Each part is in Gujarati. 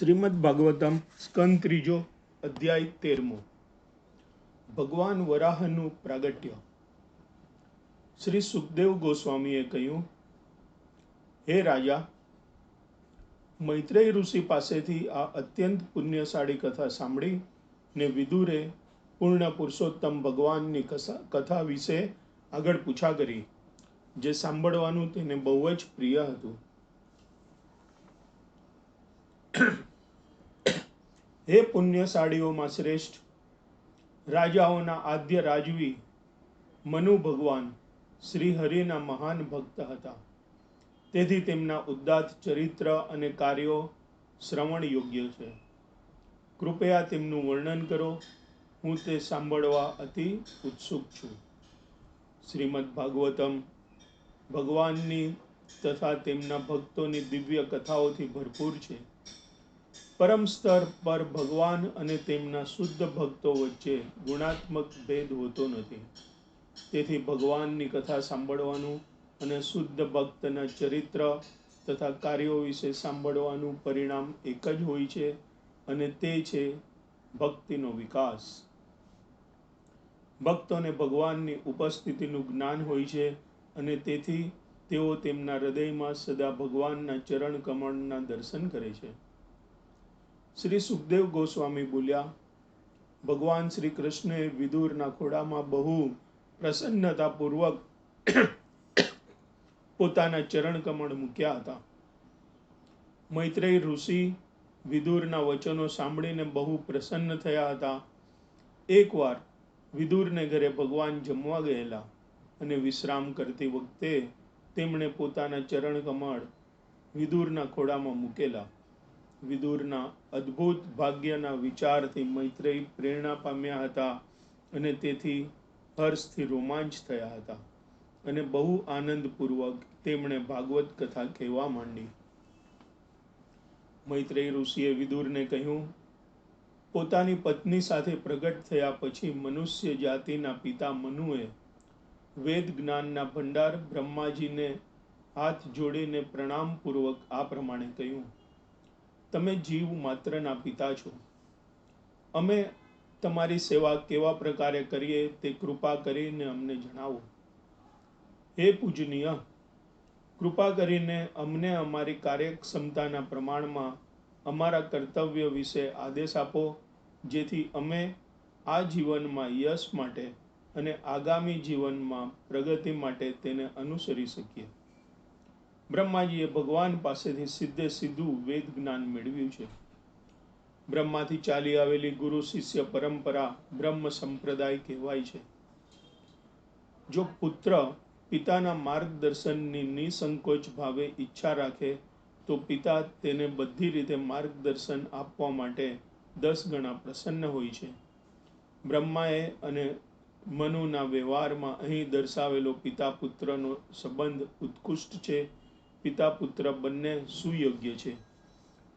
શ્રીમદ ભાગવતમ સ્કંદ ત્રીજો અધ્યાય તેરમો. ભગવાન વરાહનું પ્રાગટ્ય. શ્રી સુખદેવ ગોસ્વામીએ કહ્યું, હે રાજા, મૈત્રેય ઋષિ પાસેથી આ અત્યંત પુણ્યશાળી કથા સાંભળી ને વિદુરે પૂર્ણ પુરુષોત્તમ ભગવાનની કથા વિશે આગળ પૂછા કરી, જે સાંભળવાનું તેને બહુ જ પ્રિય હતું. હે પુણ્યશાળીઓમાં શ્રેષ્ઠ. રાજાઓના આદ્ય રાજવી મનુ ભગવાન શ્રી હરિના મહાન ભક્ત હતા. તેથી તેમના ઉદ્દાત ચરિત્ર અને કાર્યો શ્રવણ યોગ્ય છે. કૃપયા તેમનું વર્ણન કરો. હું તે સાંભળવા અતિ ઉત્સુક છું. શ્રીમદ ભાગવતમ ભગવાનની તથા તેમના ભક્તોની દિવ્ય કથાઓથી ભરપૂર છે. પરમ સ્તર પર ભગવાન અને તેમના શુદ્ધ ભક્તો વચ્ચે ગુણાત્મક ભેદ હોતો નથી. તેથી ભગવાનની કથા સાંભળવાનું અને શુદ્ધ ભક્તના ચરિત્ર તથા કાર્યો વિશે સાંભળવાનું પરિણામ એક જ હોય છે અને તે છે ભક્તિનો વિકાસ. ભક્તોને ભગવાનની ઉપસ્થિતિનું જ્ઞાન હોય છે અને તેથી તેઓ તેમના હૃદયમાં સદા ભગવાનના ચરણ કમળના દર્શન કરે છે. શ્રી સુખદેવ ગોસ્વામી બોલ્યા, ભગવાન શ્રી કૃષ્ણએ વિદુરના ખોડામાં બહુ પ્રસન્નતાપૂર્વક પોતાના ચરણ કમળ મૂક્યા હતા. મૈત્રેય ઋષિ વિદુરના વચનો સાંભળીને બહુ પ્રસન્ન થયા હતા. એકવાર વિદુરને ઘરે ભગવાન જમવા ગયેલા અને વિશ્રામ કરતી વખતે તેમણે પોતાના ચરણ કમળ વિદુરના ખોડામાં મૂકેલા. વિદુરના અદ્ભુત ભાગ્યના વિચારથી મૈત્રેય પ્રેરણા પામ્યા હતા અને તેથી હર્ષથી રોમાંચ થયા હતા અને બહુ આનંદપૂર્વક તેમણે ભાગવત કથા કહેવા માંડી. મૈત્રેય ઋષિએ વિદુરને કહ્યું, પોતાની પત્ની સાથે પ્રગટ થયા પછી મનુષ્ય જાતિના પિતા મનુએ વેદ જ્ઞાનના ભંડાર બ્રહ્માજીને હાથ જોડીને પ્રણામપૂર્વક આ પ્રમાણે કહ્યું તમે જીવ માત્રના પિતા છો. અમે તમારી સેવા કેવા પ્રકારે કરીએ તે કૃપા કરીને અમને જણાવો. હે પૂજનીય, કૃપા કરીને અમને અમારી કાર્યક્ષમતાના પ્રમાણમાં અમારા કર્તવ્ય વિશે આદેશ આપો, જેથી અમે આ જીવનમાં યશ માટે અને આગામી જીવનમાં પ્રગતિ માટે તેને અનુસરી શકીએ. બ્રહ્માજીએ ભગવાન પાસેથી સીધે સીધું વેદ જ્ઞાન મેળવ્યું છે. બ્રહ્માથી ચાલી આવેલી ગુરુ શિષ્ય પરંપરા બ્રહ્મ સંપ્રદાય કહેવાય છે. જો પુત્ર પિતાના માર્ગદર્શનની નિસંકોચ ભાવે ઈચ્છા રાખે, તો પિતા તેને બધી રીતે માર્ગદર્શન આપવા માટે દસ ગણા પ્રસન્ન હોય છે. બ્રહ્માએ અને મનુના વ્યવહારમાં અહીં દર્શાવેલો પિતા પુત્રનો સંબંધ ઉત્કૃષ્ટ છે. પિતા પુત્ર બંને સુયોગ્ય છે.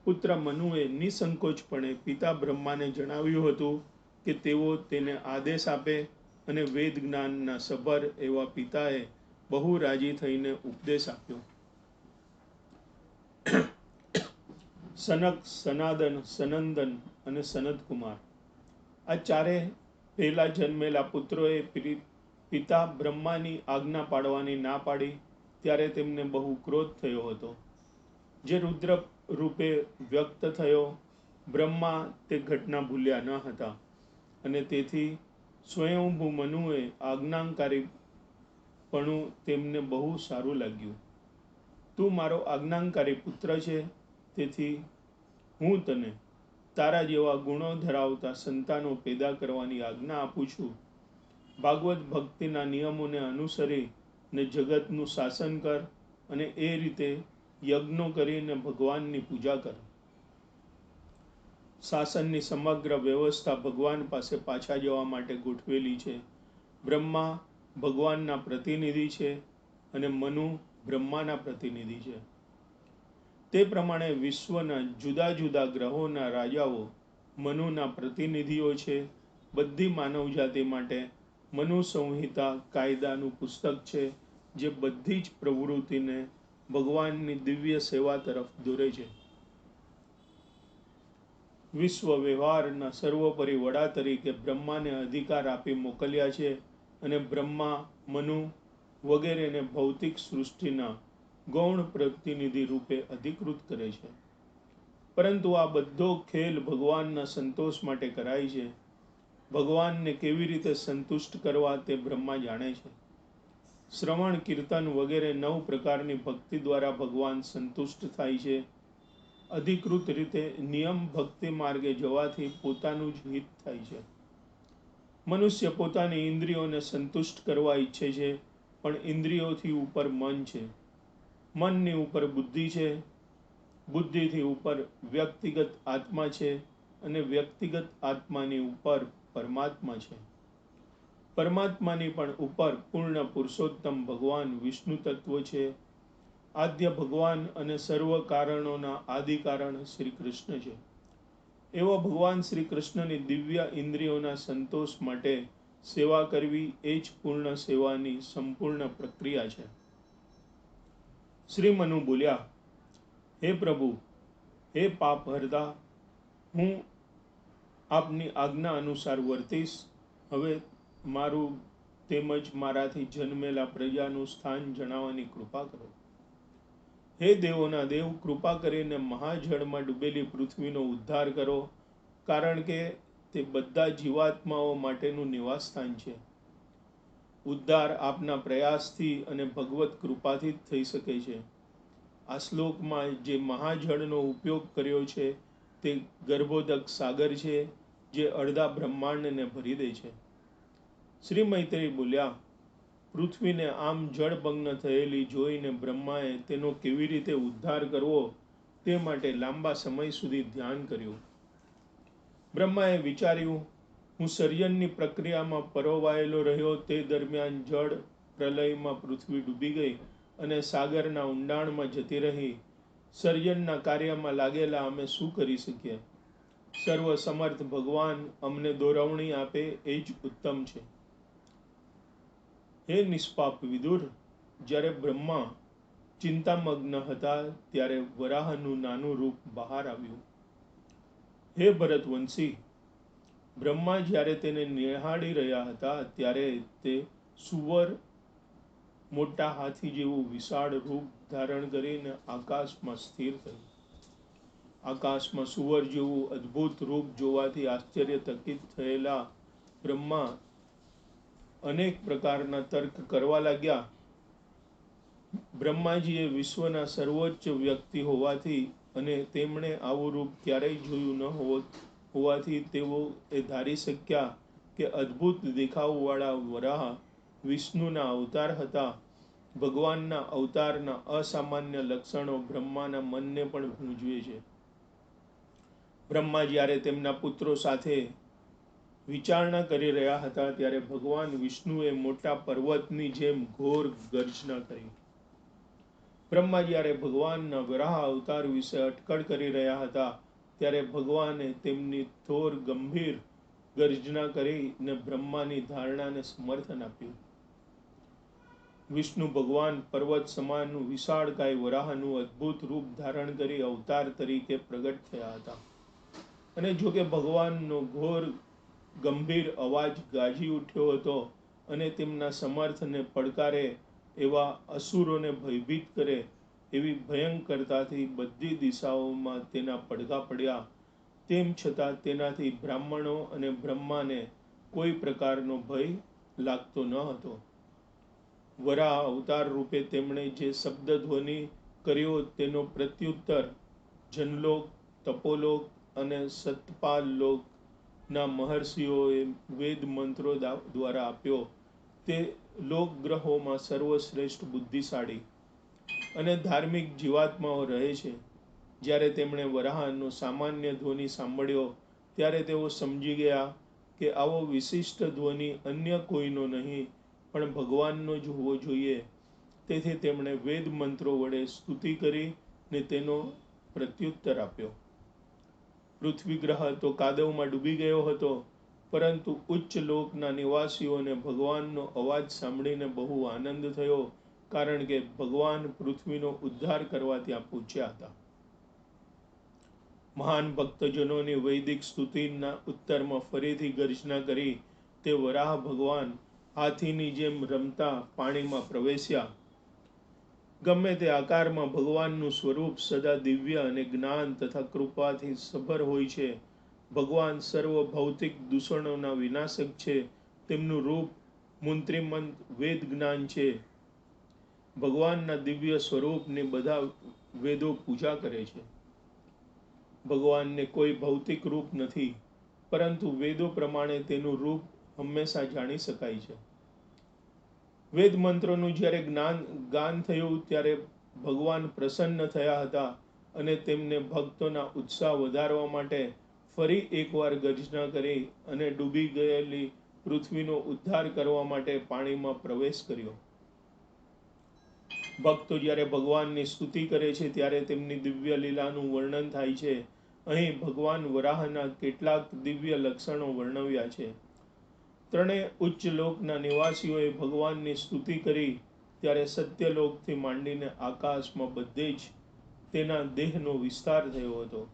પુત્ર મનુએ નિસંકોચપણે પિતા બ્રહ્માને જણાવ્યું હતું કે તેઓ તેને આદેશ આપે અને વેદ જ્ઞાનના સભર એવા પિતાએ બહુ રાજી થઈને ઉપદેશ આપ્યો. સનક સનાદન સનંદન અને સનત કુમાર આ ચારે પહેલા જન્મેલા પુત્રોએ પિતા બ્રહ્માની આજ્ઞા પાડવાની ના પાડી ત્યારે તેમને બહુ ક્રોધ થયો હતો. જે રુદ્ર રૂપે વ્યક્ત થયો, બ્રહ્મા તે ઘટના ભૂલ્યા ન હતા. અને તેથી સ્વયંભૂ મનુએ આજ્ઞાંકારી પણ તેમને બહુ સારું લાગ્યું. તું મારો આજ્ઞાંકારી પુત્ર છે, તેથી હું તને તારા જેવા ગુણો ધરાવતા સંતાનો પેદા કરવાની આજ્ઞા આપું છું. ભાગવત ભક્તિના નિયમોને અનુસરી ને જગતનું શાસન કર અને એ રીતે યજ્ઞો કરીને ભગવાનની પૂજા કર. શાસનની સમગ્ર વ્યવસ્થા ભગવાન પાસે પાછા જવા માટે ગોઠવેલી છે. બ્રહ્મા ભગવાનના પ્રતિનિધિ છે અને મનુ બ્રહ્માના પ્રતિનિધિ છે. તે પ્રમાણે વિશ્વના જુદા જુદા ગ્રહોના રાજાઓ, મનુના પ્રતિનિધિઓ છે. બધી માનવજાતિ માટે મનુ સંહિતા કાયદાનું પુસ્તક છે. જે બધી જ પ્રવૃત્તિને ભગવાનની દિવ્ય સેવા તરફ દોરે છે. વિશ્વ વ્યવહારના સર્વોપરી વડા તરીકે બ્રહ્માને અધિકાર આપી મોકલ્યા છે અને બ્રહ્મા, મનુ વગેરેને ભૌતિક સૃષ્ટિના ગૌણ પ્રતિનિધિ રૂપે અધિકૃત કરે છે. પરંતુ આ બધો ખેલ ભગવાનના સંતોષ માટે કરાય છે. ભગવાનને કેવી રીતે સંતુષ્ટ કરવા તે બ્રહ્મા જાણે છે. શ્રવણ કીર્તન વગેરે નવ પ્રકારની ભક્તિ દ્વારા ભગવાન સંતુષ્ટ થાય છે. અધિકૃત રીતે નિયમ ભક્તિ માર્ગે જવાથી પોતાનું જ હિત થાય છે. મનુષ્ય પોતાની ઇન્દ્રિયોને સંતુષ્ટ કરવા ઈચ્છે છે, પણ ઇન્દ્રિયોથી ઉપર મન છે. મનની ઉપર બુદ્ધિ છે. બુદ્ધિથી ઉપર વ્યક્તિગત આત્મા છે અને વ્યક્તિગત આત્માની ઉપર પરમાત્મા છે. પરમાત્માની પણ ઉપર પૂર્ણ પુરુષોત્તમ ભગવાન વિષ્ણુ તત્વ છે. આદ્ય ભગવાન અને સર્વ કારણોના આદિ કારણ શ્રી કૃષ્ણ છે. એવો ભગવાન શ્રી કૃષ્ણની દિવ્ય ઇન્દ્રિયોના સંતોષ માટે સેવા કરવી એ જ પૂર્ણ સેવાની સંપૂર્ણ પ્રક્રિયા છે. શ્રી મનુ બોલ્યા, હે પ્રભુ, હે પાપ હરદા, હું આપની આજ્ઞા અનુસાર વર્તીશ. હવે મારું તેમજ મારાથી જન્મેલા પ્રજાનું સ્થાન જણાવવાની કૃપા કરો. હે દેવોના દેવ, કૃપા કરીને મહાજળમાં ડૂબેલી પૃથ્વીનો ઉદ્ધાર કરો, કારણ કે તે બધા જીવાત્માઓ માટેનું નિવાસ સ્થાન છે. ઉદ્ધાર આપના પ્રયાસથી અને ભગવત કૃપાથી જ થઈ શકે છે. આ શ્લોકમાં જે મહાજળનો ઉપયોગ કર્યો છે તે ગર્ભોદક સાગર છે, જે અડધા બ્રહ્માંડને ભરી દે છે. શ્રી મૈત્રી બોલ્યા, પૃથ્વીને આમ જળભંગ થયેલી જોઈને બ્રહ્માએ તેનો કેવી રીતે ઉદ્ધાર કરવો તે માટે લાંબા સમય સુધી ધ્યાન કર્યું. બ્રહ્માએ વિચાર્યું, હું સર્જનની પ્રક્રિયામાં પરોવાયેલો રહ્યો તે દરમિયાન જળ પ્રલયમાં પૃથ્વી ડૂબી ગઈ અને સાગરના ઊંડાણમાં જતી રહી. સર્જનના કાર્યમાં લાગેલા અમે શું કરી શકીએ? સર્વ સમર્થ ભગવાન અમને દોરવણી આપે એ જ ઉત્તમ છે. હે નિષ્પાપ વિદુર, જ્યારે બ્રહ્મા ચિંતામગ્ન હતા, ત્યારે વરાહનું નાનું રૂપ બહાર આવ્યું. હે ભરતવંશી, બ્રહ્મા જ્યારે તેને નિહાળી રહ્યા હતા, ત્યારે તે સુવર મોટા હાથી જેવું વિશાળ રૂપ ધારણ કરીને આકાશમાં સ્થિર થયું. આકાશમાં સુવર જેવું અદ્ભુત રૂપ જોવાથી આશ્ચર્યચકિત થયેલા બ્રહ્મા અનેક પ્રકારના તર્ક કરવા લાગ્યા. બ્રહ્માજીએ વિશ્વના સર્વોચ્ચ વ્યક્તિ હોવાથી અને તેમણે આવું રૂપ ક્યારેય જોયું ન હોત હોવાથી તેઓ એ ધારી શક્યા કે અદ્ભુત દેખાવવાળા વરાહ વિષ્ણુના અવતાર હતા. ભગવાનના અવતારના અસામાન્ય લક્ષણો બ્રહ્માના મનને પણ ભૂંજવે છે. બ્રહ્મા જ્યારે તેમના પુત્રો સાથે વિચારણા કરી રહ્યા હતા ત્યારે ભગવાન વિષ્ણુએ મોટા પર્વતની જેમ ઘોર ગર્જના કરી. બ્રહ્મા જ્યારે ભગવાનના વરાહ અવતાર વિશે અટકળ કરી રહ્યા હતા, ત્યારે ભગવાને તેમની થોર ગંભીર ગર્જના કરીને બ્રહ્માની ધારણાને સમર્થન આપ્યું. વિષ્ણુ ભગવાન પર્વત સમાન વિશાળકાય વરાહનું અદ્ભુત રૂપ ધારણ કરી અવતાર તરીકે પ્રગટ થયા હતા. અને જો કે ભગવાનનો ઘોર ગંભીર અવાજ ગાજી ઉઠ્યો હતો અને તેમના સમર્થને પડકારે એવા અસુરોને ભયભીત કરે એવી ભયંકરતાથી બધી દિશાઓમાં તેના પડઘા પડ્યા. તેમ છતાં તેનાથી બ્રાહ્મણો અને બ્રહ્માને કોઈ પ્રકારનો ભય લાગતો ન હતો. વરા અવતાર રૂપે તેમણે જે શબ્દ ધ્વનિ કર્યો તેનો પ્રત્યુત્તર જનલોક, તપોલોક અને સતપાલ લોકના મહર્ષિઓએ વેદ મંત્રો દ્વારા આપ્યો. તે લોકગ્રહોમાં સર્વશ્રેષ્ઠ બુદ્ધિશાળી અને ધાર્મિક જીવાત્માઓ રહે છે. જ્યારે તેમણે વરાહનો સામાન્ય ધ્વનિ સાંભળ્યો, ત્યારે તેઓ સમજી ગયા કે આવો વિશિષ્ટ ધ્વનિ અન્ય કોઈનો નહીં, પણ ભગવાનનો જ હોવો જોઈએ. તેથી તેમણે વેદ મંત્રો વડે સ્તુતિ કરી ને તેનો પ્રત્યુત્તર આપ્યો. પૃથ્વી ગ્રહ તો કાદવમાં ડૂબી ગયો હતો, પરંતુ ઉચ્ચ લોકના નિવાસીઓને ભગવાનનો અવાજ સાંભળીને બહુ આનંદ થયો, કારણ કે ભગવાન પૃથ્વીનો ઉદ્ધાર કરવા ત્યાં પૂછ્યા હતા. મહાન ભક્તજનોની વૈદિક સ્તુતિના ઉત્તરમાં ફરીથી ગર્જના કરી, તે વરાહ ભગવાન, હાથીની જેમ રમતા પાણીમાં પ્રવેશ્યા ગમે તે આકારમાં ભગવાનનું સ્વરૂપ સદા દિવ્ય અને જ્ઞાન તથા કૃપાથી સભર હોય છે. ભગવાન સર્વ ભૌતિક દૂષણોના વિનાશક છે. તેમનું રૂપ મંત્રીમંત વેદ જ્ઞાન છે. ભગવાનના દિવ્ય સ્વરૂપને બધા વેદો પૂજા કરે છે. ભગવાનને કોઈ ભૌતિક રૂપ નથી, પરંતુ વેદો પ્રમાણે તેનું રૂપ હંમેશા જાણી શકાય છે. વેદ મંત્રોનું જ્યારે જ્ઞાન, ગાન થયું ત્યારે ભગવાન પ્રસન્ન થયા હતા અને તેમને ભક્તોના ઉત્સાહ વધારવા માટે ફરી એકવાર ગર્જના કરી અને ડૂબી ગયેલી પૃથ્વીનો ઉદ્ધાર કરવા માટે પાણીમાં પ્રવેશ કર્યો. ભક્તો જ્યારે ભગવાનની સ્તુતિ કરે છે ત્યારે તેમની દિવ્ય લીલાનું વર્ણન થાય છે. અહીં ભગવાન વરાહના કેટલાક દિવ્ય લક્ષણો વર્ણવ્યા છે. ત્રણેય ઉચ્ચ લોકના નિવાસીઓએ ભગવાનની સ્તુતિ કરી ત્યારે સત્યલોકથી માંડીને આકાશમાં બધે જ તેના દેહનો વિસ્તાર થયો હતો.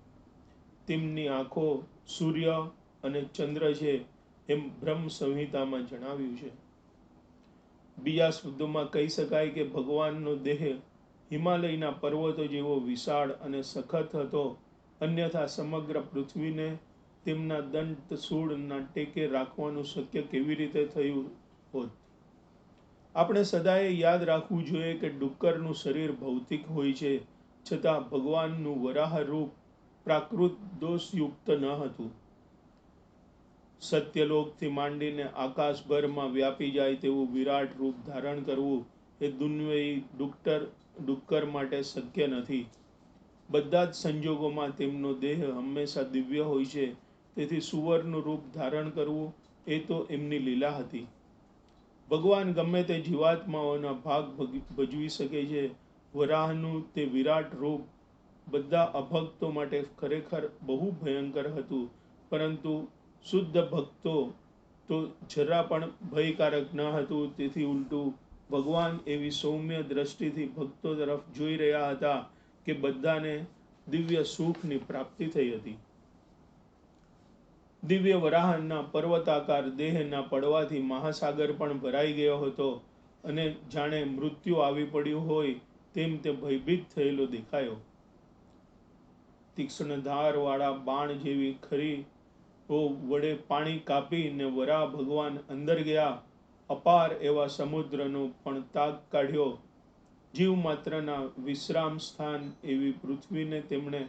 તેમની આંખો સૂર્ય અને ચંદ્ર છે એમ બ્રહ્મ સંહિતામાં જણાવ્યું છે. બીજા શબ્દોમાં કહી શકાય કે ભગવાનનો દેહ હિમાલયના પર્વતો જેવો વિશાળ અને સખત હતો, અન્યથા સમગ્ર પૃથ્વીને તેમના દંત સૂળના ટેકે રાખવાનું શક્ય કેવી રીતે થયું હોત? આપણે સદાય યાદ રાખવું જોઈએ કે ડુક્કરનું શરીર ભૌતિક હોય છે, છતાં ભગવાનનું વરાહ પ્રાકૃત દોષયુક્ત ન હતું. સત્યલોકથી માંડીને આકાશભરમાં વ્યાપી જાય તેવું વિરાટ રૂપ ધારણ કરવું એ દુન્વયી ડુક્ટર, ડુક્કર માટે શક્ય નથી. બધા જ સંજોગોમાં તેમનો દેહ હંમેશા દિવ્ય હોય છે તેથી સુવરનું રૂપ ધારણ કરવું એ તો એમની લીલા હતી. ભગવાન ગમે તે જીવાત્માઓના ભાગ, ભજવી શકે છે. વરાહનું તે વિરાટ રૂપ બધા અભક્તો માટે ખરેખર બહુ ભયંકર હતું. પરંતુ શુદ્ધ ભક્તો તો જરા પણ ભયકારક ન હતું. તેથી ઉલટું ભગવાન એવી સૌમ્ય દ્રષ્ટિથી ભક્તો તરફ જોઈ રહ્યા હતા કે બધાને દિવ્ય સુખની પ્રાપ્તિ થઈ હતી. દિવ્ય વરાહના પર્વતાકાર દેહના પડવાથી મહાસાગર પણ ભરાઈ ગયો હતો અને જાણે મૃત્યુ આવી પડ્યું હોય તેમ તે ભયભીત થયેલો દેખાયો. તીક્ષ્ણ ધારવાળા બાણ જેવી ખરી વડે પાણી કાપીને વરા ભગવાન અંદર ગયા. અપાર એવા સમુદ્રનો પણ તાગ કાઢ્યો. જીવ માત્રના વિશ્રામ સ્થાન એવી પૃથ્વીને તેમણે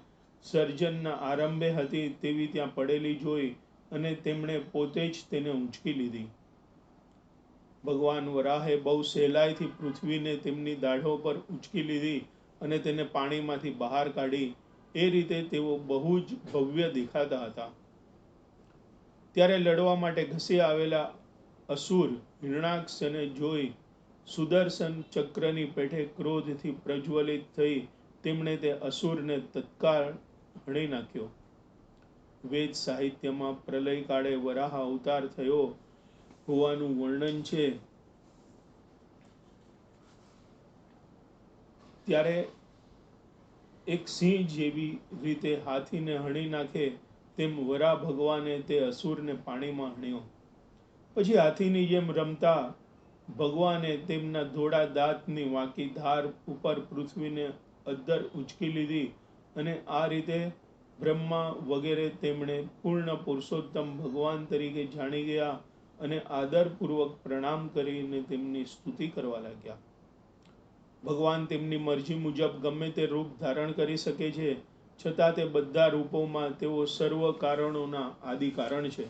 સર્જનના આરંભે હતી તેવી ત્યાં પડેલી જોઈ અને તેમણે પોતે જ તેને ઊંચકી લીધી. ભગવાન વરાહે બહુ સહેલાઈથી પૃથ્વીને તેમની દાઢો પર ઊંચકી લીધી અને તેને પાણીમાંથી બહાર કાઢી. એ રીતે તેઓ બહુ જ ભવ્ય દેખાતા હતા. ત્યારે લડવા માટે ઘસી આવેલા અસુર હિરણાક્ષને જોઈ સુદર્શન ચક્રની પેઠે ક્રોધથી પ્રજ્વલિત થઈ. તેમણે તે અસુરને તત્કાળ હણી નાખ્યો. વેદ સાહિત્યમાં પ્રલય કાળે વરાહ અવતાર થયો હોવાનું વર્ણન છે. ત્યારે એક સિંહ જેવી રીતે હાથીને હણી નાખે તેમ વરા ભગવાને તે અસુરને પાણીમાં હણ્યો. પછી હાથીની જેમ રમતા ભગવાને તેમના ધોળા દાંતની વાંકી ધાર ઉપર પૃથ્વીને અદ્દર ઉંચકી લીધી. અને આ રીતે બ્રહ્મા વગેરે તેમણે પૂર્ણ પુરુષોત્તમ ભગવાન તરીકે જાણી ગયા અને આદરપૂર્વક પ્રણામ કરીને તેમની સ્તુતિ કરવા લાગ્યા. ભગવાન તેમની મરજી મુજબ ગમે તે રૂપ ધારણ કરી શકે છે, છતાં તે બધા રૂપોમાં તેઓ સર્વ કારણોના આદિ કારણ છે.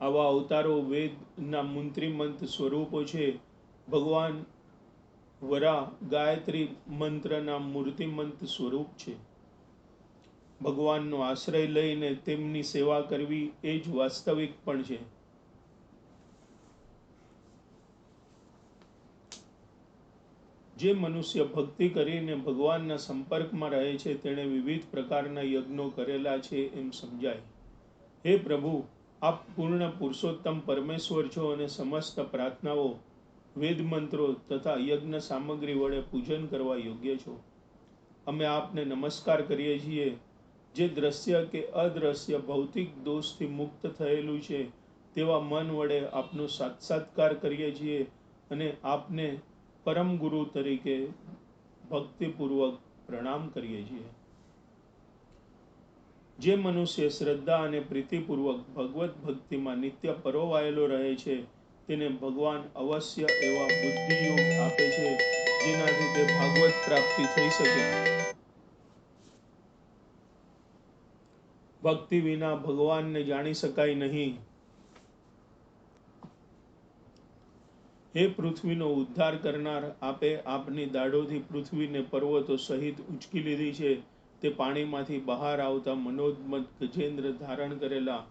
આવા અવતારો વેદના મંત્રીમંત સ્વરૂપો છે. ભગવાન વરા ગાયત્રી મંત્રના મૂર્તિમંત સ્વરૂપ છે. ભગવાનનો આશ્રય લઈને તેમની સેવા કરવી એ જ વાસ્તવિક પણ છે. જે મનુષ્ય ભક્તિ કરીને ભગવાનના સંપર્કમાં રહે છે, તેણે વિવિધ પ્રકારના યજ્ઞો કરેલા છે એમ સમજાય. હે પ્રભુ, આપ પૂર્ણ પુરુષોત્તમ પરમેશ્વર છો અને સમસ્ત પ્રાર્થનાઓ વેદ મંત્રો તથા યજ્ઞ સામગ્રી વડે પૂજન કરવા યોગ્ય છો? અમે આપને નમસ્કાર કરીએ છીએ, જે દ્રશ્ય કે અદ્રશ્ય ભૌતિક દોષથી મુક્ત થયેલું છે, તેવા મન વડે આપનો સાક્ષાત્કાર કરીએ છીએ અને આપને પરમ ગુરુ તરીકે ભક્તિપૂર્વક પ્રણામ કરીએ છીએ. જે મનુષ્ય શ્રદ્ધા અને પ્રીતિપૂર્વક ભગવત ભક્તિમાં નિત્ય પરોવાયેલો રહે છે તેને ભગવાન અવશ્ય એવા બુદ્ધિયોગ આપે છે જેનાથી તે ભાગવત પ્રાપ્તિ થઈ શકે. ભક્તિ વિના ભગવાનને જાણી શકાય નહીં. હે પૃથ્વીનો ઉદ્ધાર કરનાર, આપે આપની દાડોથી પૃથ્વીને પર્વતો સહિત ઉચકી લીધી છે. તે પાણીમાંથી બહાર આવતા મનોજમત ગજેન્દ્ર ધારણ કરેલા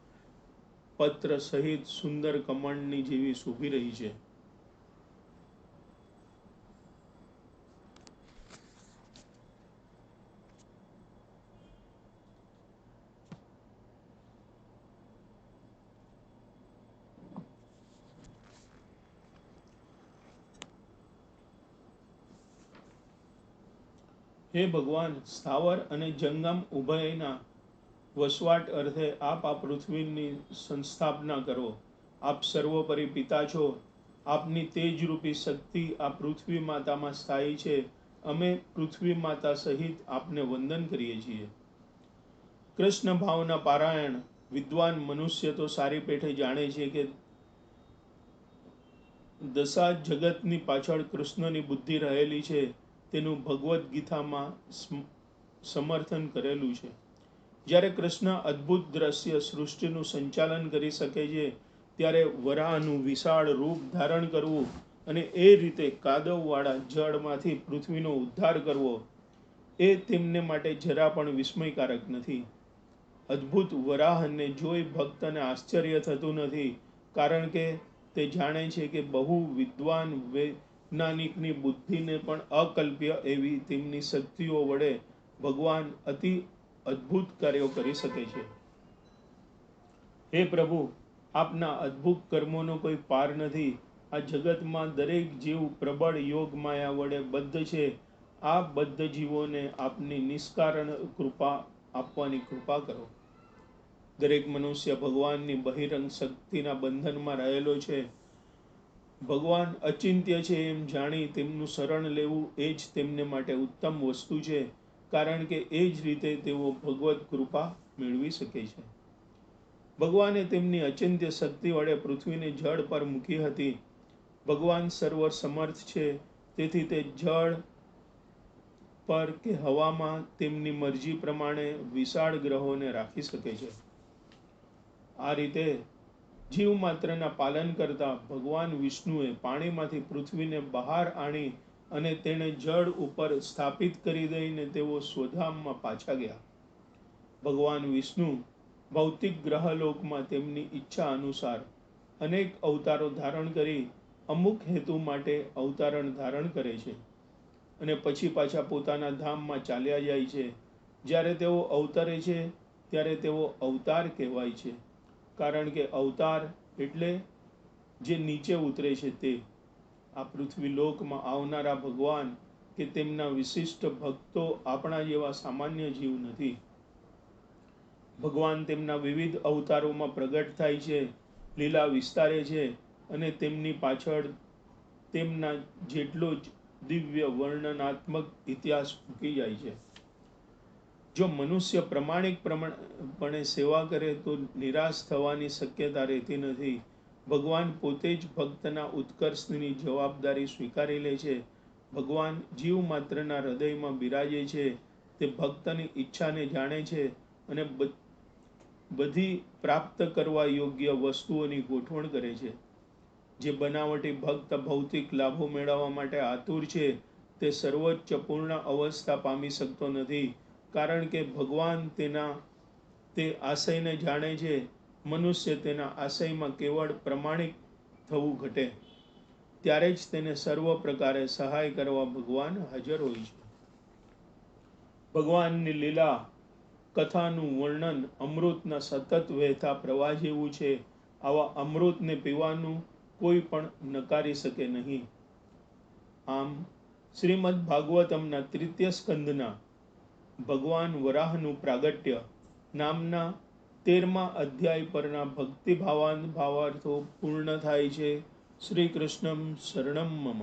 પત્ર સહિત સુંદર કમળની જેવી શોભી રહી છે. હે ભગવાન સ્થાવર અને જંગમ ઉભયના વસવાટ અર્થે આપ આ પૃથ્વીની સંસ્થાપના કરો. આપ સર્વોપરી પિતા છો. આપની તેજરૂપી શક્તિ આ પૃથ્વી માતામાં સ્થાયી છે. અમે પૃથ્વી માતા સહિત આપને વંદન કરીએ છીએ. કૃષ્ણ ભાવના પારાયણ, વિદ્વાન મનુષ્ય તો સારી પેઠે જાણે છે કે દશા જગતની પાછળ કૃષ્ણની બુદ્ધિ રહેલી છે. તેનું ભગવદ્ ગીતામાં સમર્થન કરેલું છે. જ્યારે કૃષ્ણ અદ્ભુત દ્રશ્ય સૃષ્ટિનું સંચાલન કરી શકે છે, ત્યારે વરાહનું વિશાળ રૂપ ધારણ કરવું અને એ રીતે કાદવવાળા જળમાંથી પૃથ્વીનો ઉદ્ધાર કરવો, એ તેમને માટે જરા પણ વિસ્મયકારક નથી. અદ્ભુત વરાહને જોઈ ભક્તને આશ્ચર્ય થતું નથી, કારણ કે તે જાણે છે કે બહુ વિદ્વાન વૈજ્ઞાનિકની બુદ્ધિને પણ અકલ્પ્ય એવી તેમની શક્તિઓ વડે ભગવાન અતિ અદ્ભુત કાર્યો કરી શકે છે. હે પ્રભુ, આપના અદ્ભુત કર્મોનો કોઈ પાર નથી. આ જગતમાં દરેક જીવ પ્રબળ યોગ માયા વડે બદ્ધ છે. આ બદ્ધ જીવોને આપની નિષ્કારણ કૃપા આપવાની કૃપા કરો. દરેક મનુષ્ય ભગવાનની બહિરંગ શક્તિના બંધનમાં રહેલો છે. ભગવાન અચિંત્ય છે એમ જાણી તેમનું શરણ લેવું એ જ તેમને માટે ઉત્તમ વસ્તુ છે. કારણ કે એ જ રીતે તેઓ ભગવત કૃપા મેળવી શકે છે. ભગવાને તેમની અચિંત્ય શક્તિ વડે પૃથ્વીને જળ પર મૂકી હતી. ભગવાન સર્વ સમર્થ છે, તેથી તે જળ પર કે હવામાં તેમની મરજી પ્રમાણે વિશાળ ગ્રહોને રાખી શકે છે. આ રીતે જીવ માત્રના પાલન કરતા ભગવાન વિષ્ણુએ પાણીમાંથી પૃથ્વીને બહાર આણી અને તેણે જળ ઉપર સ્થાપિત કરી દઈને તેઓ સ્વધામમાં પાછા ગયા. ભગવાન વિષ્ણુ ભૌતિક ગ્રહલોકમાં તેમની ઈચ્છા અનુસાર અનેક અવતારો ધારણ કરી અમુક હેતુ માટે અવતારણ ધારણ કરે છે અને પછી પાછા પોતાના ધામમાં ચાલ્યા જાય છે. જ્યારે તેઓ અવતરે છે, ત્યારે તેઓ અવતાર કહેવાય છે. કારણ કે અવતાર એટલે જે નીચે ઉતરે છે તે આ પૃથ્વી લોકમાં આવનારા ભગવાન કે તેમના વિશિષ્ટ ભક્તો આપણા જેવા સામાન્ય જીવ નથી. ભગવાન તેમના વિવિધ અવતારોમાં પ્રગટ થાય છે, લીલા વિસ્તારે છે અને તેમની પાછળ તેમના જેટલો જ દિવ્ય વર્ણનાત્મક ઇતિહાસ મૂકી જાય છે. જો મનુષ્ય પ્રમાણિક પ્રમાણપણે સેવા કરે તો નિરાશ થવાની શક્યતા રહેતી નથી. ભગવાન પોતે જ ભક્તના ઉત્કર્ષની જવાબદારી સ્વીકારી લે છે. ભગવાન જીવ માત્રના હૃદયમાં બિરાજે છે. તે ભક્તની ઈચ્છાને જાણે છે અને બધી પ્રાપ્ત કરવા યોગ્ય વસ્તુઓની ગોઠવણ કરે છે. જે બનાવટી ભક્ત ભૌતિક લાભો મેળવવા માટે આતુર છે, તે સર્વોચ્ચ પૂર્ણ અવસ્થા પામી શકતો નથી. કારણ કે ભગવાન તેના, તે આશયને જાણે છે મનુષ્ય તેના આશયમાં કેવળ પ્રમાણિક થવું ઘટે, ત્યારે જ તેને સર્વ પ્રકારે સહાય કરવા ભગવાન હાજર હોય છે. ભગવાનની લીલા કથાનું વર્ણન અમૃતના સતત વહેતા પ્રવાહ જેવું છે, આવા અમૃતને પીવાનું કોઈ પણ નકારી શકે નહીં. આમ, શ્રીમદ ભાગવતમના તૃતીય સ્કંદના ભગવાન વરાહનું પ્રાગટ્ય નામના તેરમા અધ્યાય પરના ભક્તિભાવાન ભાવાર્થો પૂર્ણ થાય છે. શ્રી કૃષ્ણમ શરણમ મમ.